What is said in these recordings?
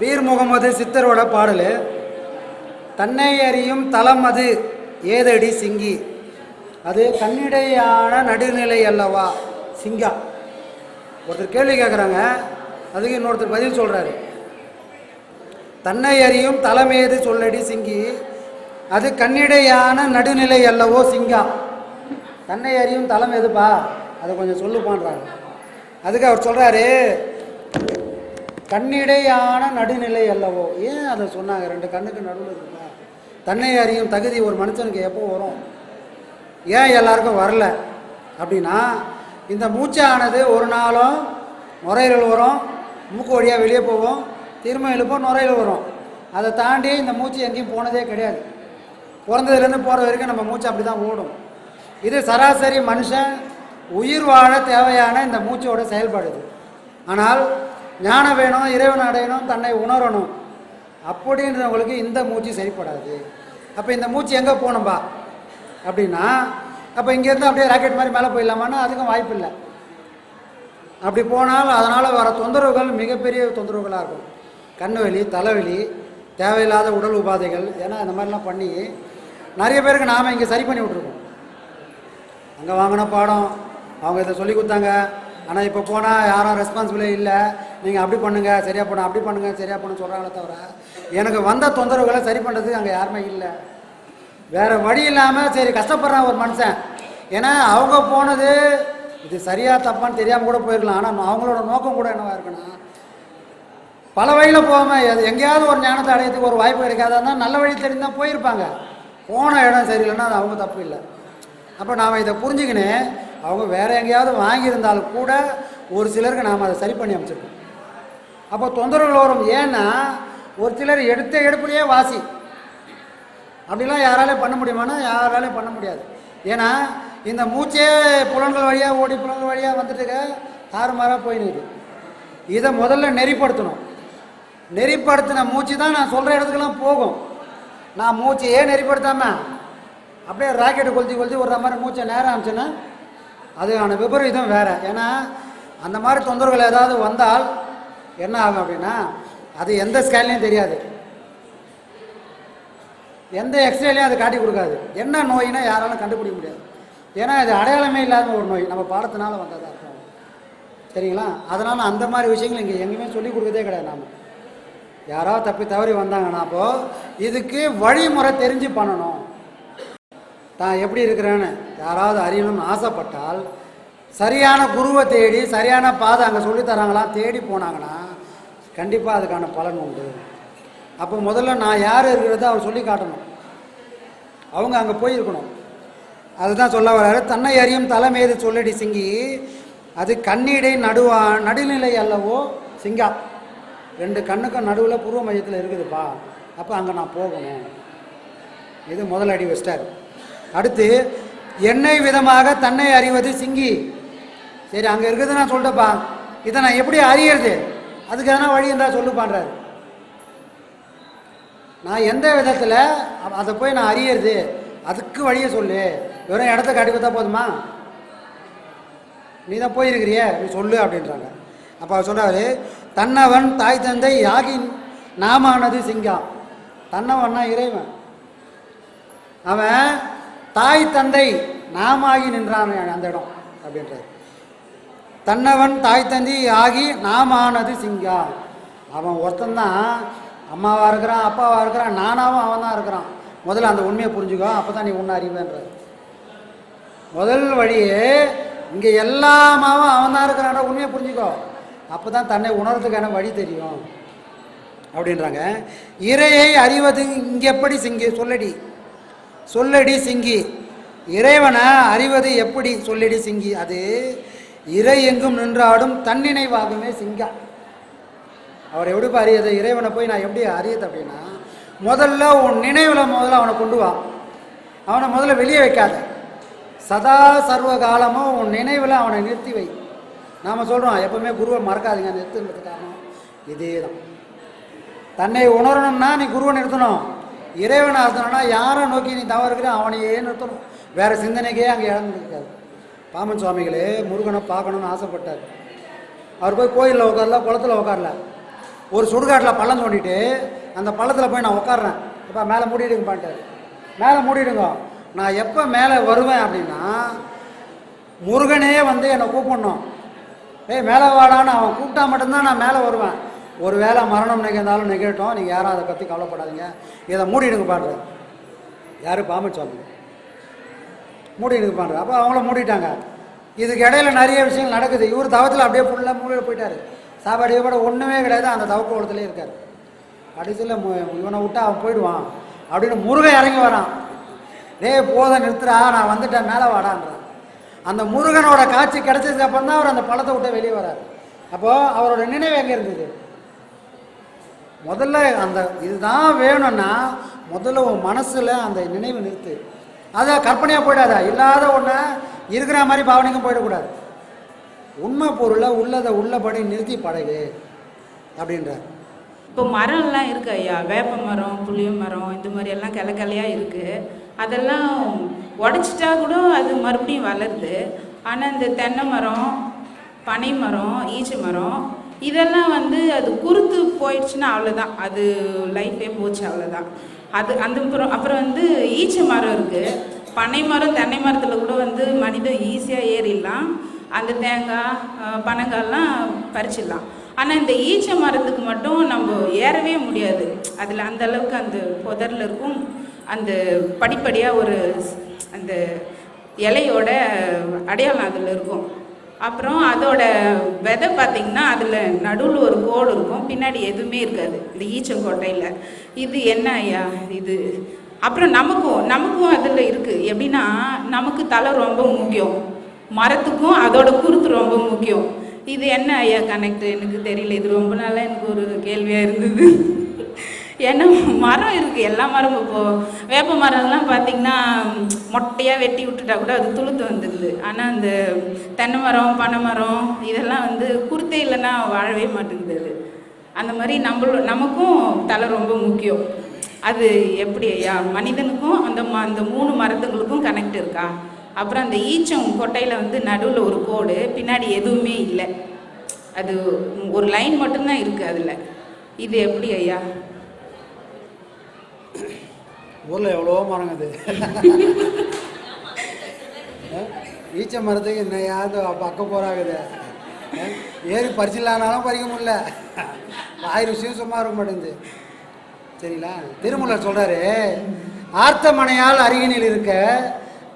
வீர் முகமது சித்தரோட பாடல். தன்னை அறியும் தலம் அது ஏதடி சிங்கி. அது கண்ணிடையான நடுநிலை அல்லவா? சிங்கா. ஒருத்தர் கேள்வி கேட்குறாங்க அதுக்கு இன்னொருத்தர் பதில் சொல்கிறாரு தன்னை அறியும் தலமேது சொல்லடி சிங்கி. அது கண்ணிடையான நடுநிலை அல்லவோ சிங்கா. தன்னை அறியும் தலம் எதுப்பா? அதை கொஞ்சம் சொல்லுப்பான்றாங்க அதுக்கு அவர் சொல்கிறாரு கண்ணிடையான நடுநிலை அல்லவோ? ஏன் அதை சொன்னாங்க? ரெண்டு கண்ணுக்கு நடுவில் இருக்குப்பா தன்னை அறியும் தகுதி ஒரு மனுஷனுக்கு எப்போ வரும்? ஏன் எல்லாருக்கும் வரல? அப்படின்னா இந்த மூச்சானது ஒரு நாளும் நுரையீரல் வரும் மூக்கு வழியாக வெளியே போகும் திரும்ப எழுப்போம் நுரையீரல் வரும். அதை தாண்டி இந்த மூச்சு எங்கேயும் போனதே கிடையாது. பிறந்ததுலேருந்து போகிற வரைக்கும் நம்ம மூச்சு அப்படி தான் ஓடும். இது சராசரி மனுஷன் உயிர் வாழ தேவையான இந்த மூச்சோட செயல்பாடு ஆனால் ஞானம் வேணும் இறைவன் அடையணும் தன்னை உணரணும். அப்படின்றவங்களுக்கு இந்த மூச்சு சரிப்படாது. அப்போ இந்த மூச்சு எங்கே போகணும்பா அப்படின்னா அப்போ இங்கேருந்து அப்படியே ராக்கெட் மாதிரி மேலே போயிடலாமான்னா அதுக்கும் வாய்ப்பு இல்லை அப்படி போனால் அதனால் வர தொந்தரவுகள் மிகப்பெரிய தொந்தரவுகளாக இருக்கும். கண்ணு வலி தலைவலி தேவையில்லாத உடல் உபாதைகள் ஏன்னா இந்த மாதிரிலாம் பண்ணி நிறைய பேருக்கு நாம் இங்கே சரி பண்ணி விட்ருக்கோம் அங்கே வாங்கின பாடம் அவங்க இதை சொல்லி கொடுத்தாங்க. ஆனால் இப்போ போனால் யாரும் ரெஸ்பான்சிபிளே இல்லை. நீங்கள் அப்படி பண்ணுங்கள் சரியாக பண்ண அப்படி பண்ணுங்கள் சரியாக பண்ண சொல்கிறாங்களே தவிர எனக்கு வந்த தொந்தரவுகளை சரி பண்ணுறதுக்கு அங்கே யாருமே இல்லை. வேறு வழி இல்லாமல் சரி கஷ்டப்படுறான் ஒரு மனுஷன். ஏன்னா அவங்க போனது இது சரியாக தப்பான்னு தெரியாமல் கூட போயிருக்கலாம். ஆனால் அவங்களோட நோக்கம் கூட என்னவாக இருக்குன்னா பல வழியில் போகாமல் அது எங்கேயாவது ஒரு ஞானத்தை அடையத்துக்கு ஒரு வாய்ப்பு கிடைக்காதா இருந்தால் நல்ல வழி தான் போயிருப்பாங்க. போன இடம் சரியில்லைன்னா அது அவங்க தப்பு இல்லை. அப்போ நாம் இதை புரிஞ்சுக்கினு அவங்க வேறு எங்கேயாவது வாங்கியிருந்தாலும் கூட ஒரு சிலருக்கு நாம் அதை சரி பண்ணி அமைச்சிருக்கோம். அப்போ தொந்தரவுகள் வரும். ஏன்னா ஒரு சிலர் எடுத்த எடுப்புலையே வாசி. அப்படிலாம் யாராலையும் பண்ண முடியுமானா யாராலையும் பண்ண முடியாது. ஏன்னா இந்த மூச்சே புலன்கள் வழியாக ஓடி புலன்கள் வழியாக வந்துட்டுக்க தாறுமாறாக போயினுது இதை முதல்ல நெறிப்படுத்தணும். நெறிப்படுத்தின மூச்சு தான் நான் சொல்கிற இடத்துக்கெல்லாம் போகும். நான் மூச்சு ஏன் நெறிப்படுத்தாமல் அப்படியே ராக்கெட்டை கொளுத்தி கொளுத்தி ஒரு மாதிரி மூச்சை நேரம் ஆரம்பிச்சேன்னா அதுக்கான விபரீதம் வேறு. ஏன்னா அந்த மாதிரி தொந்தரவுகள் ஏதாவது வந்தால் என்ன ஆகும் அப்படின்னா அது எந்த ஸ்கேன்லையும் தெரியாது. எந்த எக்ஸ்ரேலையும் அது காட்டி கொடுக்காது. என்ன நோயினா யாராலும் கண்டுபிடிக்க முடியாது. ஏன்னா இது அடையாளமே இல்லாத ஒரு நோய். நம்ம பாடத்தினால வந்ததா இருக்கும் சரிங்களா? அதனால் அந்த மாதிரி விஷயங்கள் இங்கே எங்கேயுமே சொல்லி கொடுக்கதே கிடையாது நாம். யாராவது தப்பி தவறி வந்தாங்கன்னா அப்போது இதுக்கு வழிமுறை தெரிஞ்சு பண்ணணும். தான் எப்படி இருக்கிறேன்னு யாராவது அறியணும்னு ஆசைப்பட்டால் சரியான குருவை தேடி சரியான பாதை அங்கே சொல்லித்தராங்களா தேடி போனாங்கன்னா கண்டிப்பாக அதுக்கான பலன் உண்டு. அப்போ முதல்ல நான் யார் இருக்கிறத அவர் சொல்லி காட்டணும். அவங்க அங்கே போயிருக்கணும். அதுதான் சொல்ல வர்றாரு. தன்னை அறியும் தலைமையது சொல்லடி சிங்கி. அது கண்ணீடை நடுவா நடுநிலை அல்லவோ சிங்கா. ரெண்டு கண்ணுக்கும் நடுவில் பூர்வ மையத்தில் இருக்குதுப்பா. அப்போ அங்கே நான் போகணும். இது முதல் அடி வச்சிட்டார் அடுத்து என்னை விதமாக தன்னை அறிவது சிங்கி. சரி அங்கே இருக்குது நான் சொல்லிட்டேப்பா இதை நான் எப்படி அறியறது? அதுக்கு எதனா வழி இருந்தால் சொல்லுப்பான்றாரு நான் எந்த விதத்தில் அதை போய் நான் அறியறது அதுக்கு வழியை சொல்லு. வெறும் இடத்த காட்டி கொடுத்தா போதுமா? நீ தான் போயிருக்கிறிய நீ சொல்லு அப்படின்றாங்க. அப்போ அவர் சொன்னார் தன்னவன் தாய் தந்தை யாகி நாமானது சிங்கம் தன்னவன்னா இறைவன். அவன் தாய் தந்தை நாமாகி நின்றான் அந்த இடம் அப்படின்றார். தன்னவன் தாய் தந்தி ஆகி நாமானது சிங்கா. அவன் ஒருத்தந்தான் அம்மாவாக இருக்கிறான் அப்பாவாக இருக்கிறான் நானாவும் அவன் தான் இருக்கிறான். முதல்ல அந்த உண்மையை புரிஞ்சுக்கோ அப்போ தான் நீ உன்னை அறிவேன்ற. முதல் வழியே இங்கே எல்லாமாவும் அவன் தான் இருக்கிறான் உண்மையை புரிஞ்சுக்கோ. அப்போ தான் தன்னை உணர்றதுக்கான வழி தெரியும். அப்படின்றாங்க. இறையை அறிவது இங்கே எப்படி சிங்கி? சொல்லடி. சொல்லடி சிங்கி. இறைவனை அறிவது எப்படி? சொல்லடி சிங்கி. அது இறை எங்கும் நின்றாடும் தன்னினைவாகுமே சிங்கா அவர் எப்படி அறியது இறைவனை போய் நான் எப்படி அறியது அப்படின்னா முதல்ல உன் நினைவில் முதல்ல அவனை கொண்டு வா. அவனை முதல்ல வெளியே வைக்காத. சதா சர்வ காலமும் உன் நினைவில் அவனை நிறுத்தி வை. நாம் சொல்கிறோம் எப்பவுமே குருவை மறக்காதீங்க நிறுத்துன்றது காரணம் இதே தான் தன்னை உணரணும்னா நீ குருவை நிறுத்தணும். இறைவனை அர்த்தணும்னா யாரை நோக்கி நீ தவறுக்கிற அவனையே நிறுத்தணும். வேறு சிந்தனைக்கே அங்கே இழந்துருக்காது இருக்காது பாமன் சுவாமிகளே முருகனை பார்க்கணும்னு ஆசைப்பட்டார். அவர் போய் கோயிலில் உட்காரல குளத்துல உட்காரல. ஒரு சுடுகாட்டில் பள்ளம் தோண்டிட்டு அந்த பள்ளத்தில் போய் நான் உட்காடுறேன் இப்போ மேலே மூடிடுங்கப்பான்ட்டார் மேலே மூடிடுங்க. நான் எப்போ மேலே வருவேன் அப்படின்னா முருகனே வந்து என்னை கூப்பிடணும். ஏய் மேலே வாடான்னு அவன் கூப்பிட்டா மட்டும்தான் நான் மேலே வருவேன். ஒரு வேளை மரணம் நிகழ்ந்தாலும் நிகழட்டும். நீங்கள் யாரும் அதை பற்றி கவலைப்படாதீங்க. இதை மூடிடுங்க பாடுறது யார்? பாம்பு சுவாமி. மூடிட்டு பாடுற அப்போ அவங்கள மூடிட்டாங்க. இதுக்கு இடையில நிறைய விஷயங்கள் நடக்குது. இவர் தவத்தில் அப்படியே ஃபுல்லாக மூடிட்டு போயிட்டார். சாப்பாடு கூட ஒன்றுமே கிடையாது. அந்த தவக்கோலத்திலே இருக்கார். கடைசியில் இவனை விட்டா அவன் போயிடுவான். அப்படின்னு முருகன் இறங்கி வரான். டேய் போத நிறுத்துறா நான் வந்துட்டேன். மேலே வாடான்றான். அந்த முருகனோட காட்சி கிடைச்சதுக்கு அப்புறம் தான் அவர் அந்த பழத்தை விட்டு வெளியே வரார். அப்போது அவரோட நினைவு எங்கே இருந்தது? முதல்ல அந்த இதுதான் வேணும்னா முதல்ல உன் மனசில் அந்த நினைவு நிறுத்து. அதை கற்பனையாக போயிடாதா? இல்லாத ஒன்று இருக்கிற மாதிரி பாவனைக்கும் போயிடக்கூடாது. உண்மை பொருளை உள்ளதை உள்ளபடி நிறுத்தி பழகு அப்படின்றார். இப்போ மரம்லாம் இருக்கு ஐயா. வேப்ப மரம் புளிய மரம் இந்த மாதிரி எல்லாம் கிளை இருக்குது அதெல்லாம் உடச்சிட்டா கூட அது மறுபடியும் வளருது. ஆனால் இந்த தென்னை மரம் பனை மரம் ஈச்ச மரம் இதெல்லாம் வந்து அது குறுத்து போயிடுச்சுன்னா அவ்வளோதான் அது லைஃபே போச்சு அவ்வளோதான் அது அந்த அப்புறம் அப்புறம் வந்து ஈச்ச மரம் இருக்குது பனை மரம் தென்னை மரத்தில் கூட வந்து மனிதன் ஈஸியாக ஏறிடலாம். அந்த தேங்காய் பனங்காய்லாம் பறிச்சிடலாம். ஆனால் இந்த ஈச்ச மரத்துக்கு மட்டும் நம்ம ஏறவே முடியாது. அதில் அந்த அளவுக்கு அந்த புதரில் இருக்கும். அந்த படிப்படியாக ஒரு அந்த இலையோட அடையாளம் அதில் இருக்கும். அப்புறம் அதோட விதை பார்த்திங்கன்னா அதில் நடுவில் ஒரு கோடு இருக்கும் பின்னாடி எதுவுமே இருக்காது. இந்த ஈச்சங்கோட்டையில். இது என்ன ஐயா இது? அப்புறம் நமக்கும் நமக்கும் அதில் இருக்குது எப்படின்னா நமக்கு தலை ரொம்ப முக்கியம். மரத்துக்கும் அதோட குருத்து ரொம்ப முக்கியம். இது என்ன ஐயா கனெக்ட் எனக்கு தெரியல. இது ரொம்ப நாளாக எனக்கு ஒரு கேள்வியாக இருந்தது. ஏன்னா மரம் இருக்குது எல்லா மரமும் இப்போது வேப்ப மரம்லாம் பார்த்திங்கன்னா மொட்டையாக வெட்டி விட்டுட்டா கூட அது துளுத்து வந்துடுது. ஆனால் அந்த தென்னை மரம் பனை மரம் இதெல்லாம் வந்து குருத்தே இல்லைன்னா வாழவே மாட்டேங்குது அது. அந்த மாதிரி நம்மளும் நமக்கும் தலை ரொம்ப முக்கியம். அது எப்படி ஐயா? மனிதனுக்கும் அந்த ம அந்த மூணு மரத்துங்களுக்கும் கனெக்ட் இருக்கா? அப்புறம் அந்த ஈச்சம் கொட்டையில் வந்து நடுவில் ஒரு கோடு பின்னாடி எதுவுமே இல்லை. அது ஒரு லைன் மட்டும்தான் இருக்குது அதில். இது எப்படி ஐயா? ஊரில் எவ்வளோ மரங்குது ஈச்ச மரத்துக்கு என்னையாவது பக்க போகிறாகுது ஏறி பறிச்சிடலானாலும் பறிக்க முடியல. வாய் சும்மா இருக்க மாட்டேங்குது. சரிங்களா? திருமூலர் சொல்கிறாரு ஆர்த்த மனையால் அருகினில் இருக்க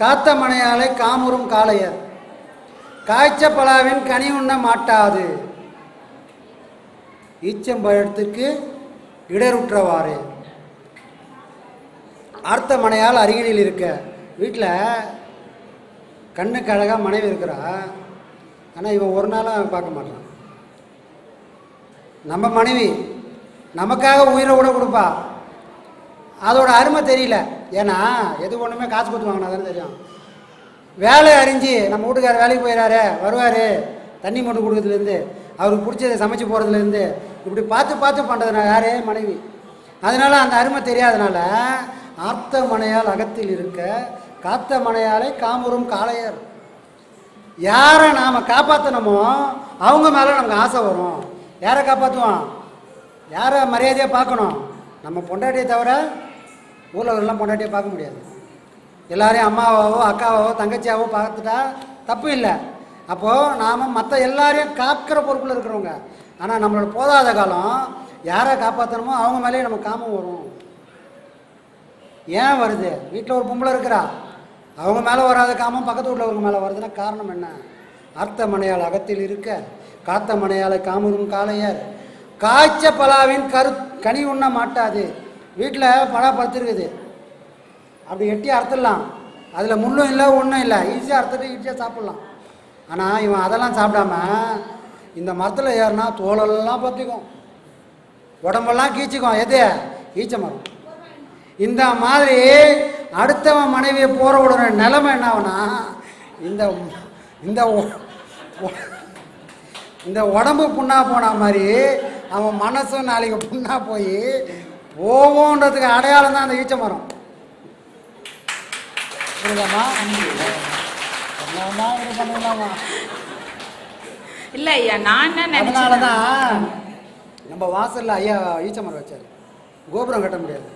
காத்த மனையாலை காமுறும் காளையர். காய்ச்ச பலாவின் கனி உண்ண மாட்டாது. ஈச்சம்பழத்துக்கு இடருற்றவாறு. அர்த்த மனையால் அருகினில் இருக்க. வீட்டில் கண்ணுக்கு அழகாக மனைவி இருக்கிறா. ஆனால் இவன் ஒரு நாளும் பார்க்க மாட்டான். நம்ம மனைவி நமக்காக உயிரை கூட கொடுப்பா. அதோட அருமை தெரியல. ஏன்னா எது ஒன்றுமே காசு கொடுத்து வாங்கினா தானே தெரியும். வேலை அறிஞ்சு நம்ம வீட்டுக்காரர் வேலைக்கு போயிடாரு வருவார் தண்ணி மட்டும் கொடுக்குறதுலேருந்து அவருக்கு பிடிச்சதை சமைச்சு போகிறதுலேருந்து இப்படி பார்த்து பார்த்து பண்ணுறதுனால யாரே? மனைவி. அதனால் அந்த அருமை தெரியாதனால ஆர்த்த மனையால் அகத்தில் இருக்க காத்த மனையாலே காமுறும் காளையர். யாரை நாம் காப்பாற்றணுமோ அவங்க மேலே நமக்கு ஆசை வரும். யாரை காப்பாற்றுவோம் யாரை மரியாதையாக பார்க்கணும்? நம்ம பொண்டாட்டியை தவிர ஊரில் எல்லாம் பொண்டாட்டியை பார்க்க முடியாது. எல்லாரையும் அம்மாவாவோ அக்காவாவோ தங்கச்சியாவோ பார்த்துட்டா தப்பு இல்லை. அப்போது நாம் மற்ற எல்லாரையும் காக்கிற பொறுப்பில் இருக்கிறவங்க. ஆனால் நம்மளோட போதாத காலம் யாரை காப்பாற்றணுமோ அவங்க மேலேயே நம்ம காமம் வரும். ஏன் வருது? வீட்டில் ஒரு பொம்பளை இருக்கிறா? அவங்க மேலே வராத காமம் பக்கத்து வீட்டில் அவங்க மேலே வருதுன்னா காரணம் என்ன? அர்த்த மனையால் அகத்தில் இருக்க காத்த மனையால் காமரும் காளையர். காய்ச்ச பலாவின் கரு கனி உண்ண மாட்டாது. வீட்டில் பலா படுத்துருக்குது. அப்படி எட்டி அறுத்துடலாம். அதில் முள்ளும் இல்லை ஒன்றும் இல்லை. ஈஸியாக அறுத்துட்டு ஈஸியாக சாப்பிட்லாம். ஆனால் இவன் அதெல்லாம் சாப்பிடாம இந்த மரத்தில் ஏறினா தோலெல்லாம் பற்றிக்கும் உடம்பெல்லாம் கீச்சிக்கும். எது? ஈச்ச மரம். இந்த மாதிரி அடுத்தவன் மனைவியை போற உடனே நிலைமை என்ன ஆகுனா இந்த இந்த இந்த உடம்பு புண்ணா போன மாதிரி அவன் மனசும் நாளைக்கு புண்ணா போய் போவோன்றதுக்கு அடையாளம் தான் அந்த ஈச்ச மரம். பண்ணலாமா இல்லை ஐயா நான் என்ன அதனால தான் நம்ம வாசலில் ஐயா ஈச்ச மரம் வச்சார். கோபுரம் கட்ட முடியாது.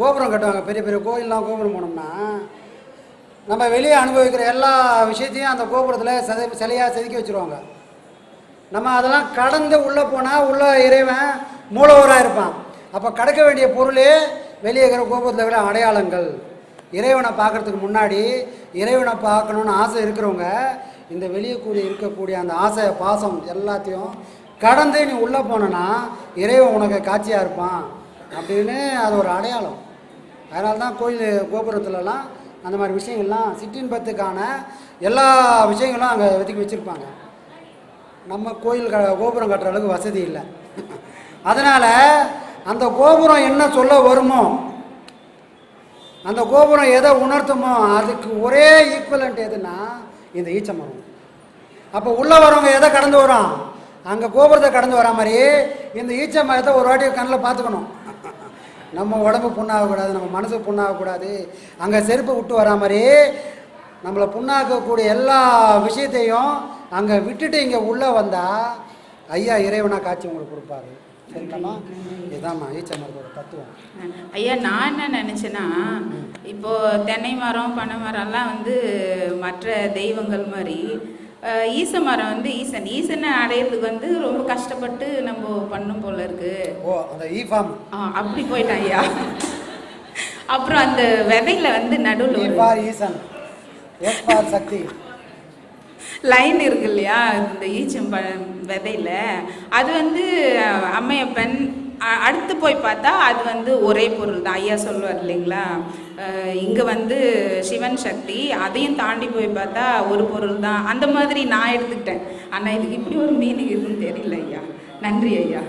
கோபுரம் கட்டுவாங்க பெரிய பெரிய கோயிலெலாம் கோபுரம் போனோம்னா நம்ம வெளியே அனுபவிக்கிற எல்லா விஷயத்தையும் அந்த கோபுரத்தில் செதை சிலையாக செதுக்கி வச்சுருவாங்க. நம்ம அதெல்லாம் கடந்து உள்ளே போனால் உள்ள இறைவன் மூலவராக இருப்பான். அப்போ கடக்க வேண்டிய பொருளே வெளியே இருக்கிற கோபுரத்தில் இருக்கிற அடையாளங்கள். இறைவனை பார்க்கறதுக்கு முன்னாடி இறைவனை பார்க்கணுன்னு ஆசை இருக்கிறவங்க இந்த வெளியே கூடிய இருக்கக்கூடிய அந்த ஆசை பாசம் எல்லாத்தையும் கடந்து நீ உள்ளே போனனா இறைவன் உனக்கு காட்சியாக இருப்பான். அப்படின்னு அது ஒரு அடையாளம். அதனால தான் கோயில் கோபுரத்துலலாம் அந்த மாதிரி விஷயங்கள்லாம் சிற்றின்பத்துக்கான எல்லா விஷயங்களும் அங்கே ஒதுக்கி வச்சுருப்பாங்க. நம்ம கோயில் க கோபுரம் கட்டுற அளவுக்கு வசதி இல்லை. அதனால் அந்த கோபுரம் என்ன சொல்ல வருமோ அந்த கோபுரம் எதை உணர்த்துமோ அதுக்கு ஒரே ஈக்குவலண்ட் எதுனா இந்த ஈச்ச மரம் அப்போ உள்ளே வரவங்க எதை கடந்து வரோம் அங்கே கோபுரத்தை கடந்து வரா மாதிரி இந்த ஈச்ச மரத்தை ஒரு வாட்டி கண்ணில் பார்த்துக்கணும். நம்ம உடம்பு புண்ணாகக்கூடாது நம்ம மனசு புண்ணாகக்கூடாது. அங்கே செருப்பு விட்டு வரா மாதிரி நம்மளை புண்ணாக்கக்கூடிய எல்லா விஷயத்தையும் அங்கே விட்டுட்டு இங்கே உள்ளே வந்தால் ஐயா இறைவனா காட்சி உங்களுக்கு கொடுப்பாரு. சரிங்களாம்மா இதாம்மா ஈச்ச மரத்தோட தத்துவம். ஐயா நான் என்ன நினச்சேன்னா இப்போ தென்னை மரம் பனை மரம்லாம் வந்து மற்ற தெய்வங்கள் மாதிரி ஈச மரம் வந்து ஈசன். ஈசனை அடையிறதுக்கு வந்து ரொம்ப கஷ்டப்பட்டு நம்ம பண்ணும் போல இருக்கு. ஓ அந்த ஈ ஃபார்ம். ஆ, அப்படி போயிட்டான் ஐயா. அப்புறம் அந்த விதையில வந்து நடுவில் for Eesan. S for Sakthi. Line இருக்கு இல்லையா இந்த ஈச்சம் விதையில. அது வந்து அம்மையப்பன் அடுத்து போய் பார்த்தா அது வந்து ஒரே பொருள் தான். ஐயா சொல்லுவார் இல்லைங்களா? இங்கே வந்து சிவன் சக்தி அதையும் தாண்டி போய் பார்த்தா ஒரு பொருள் தான். அந்த மாதிரி நான் எடுத்துக்கிட்டேன். ஆனால் இதுக்கு இப்படி ஒரு மீனிங் இருக்குன்னு தெரியல ஐயா. நன்றி ஐயா.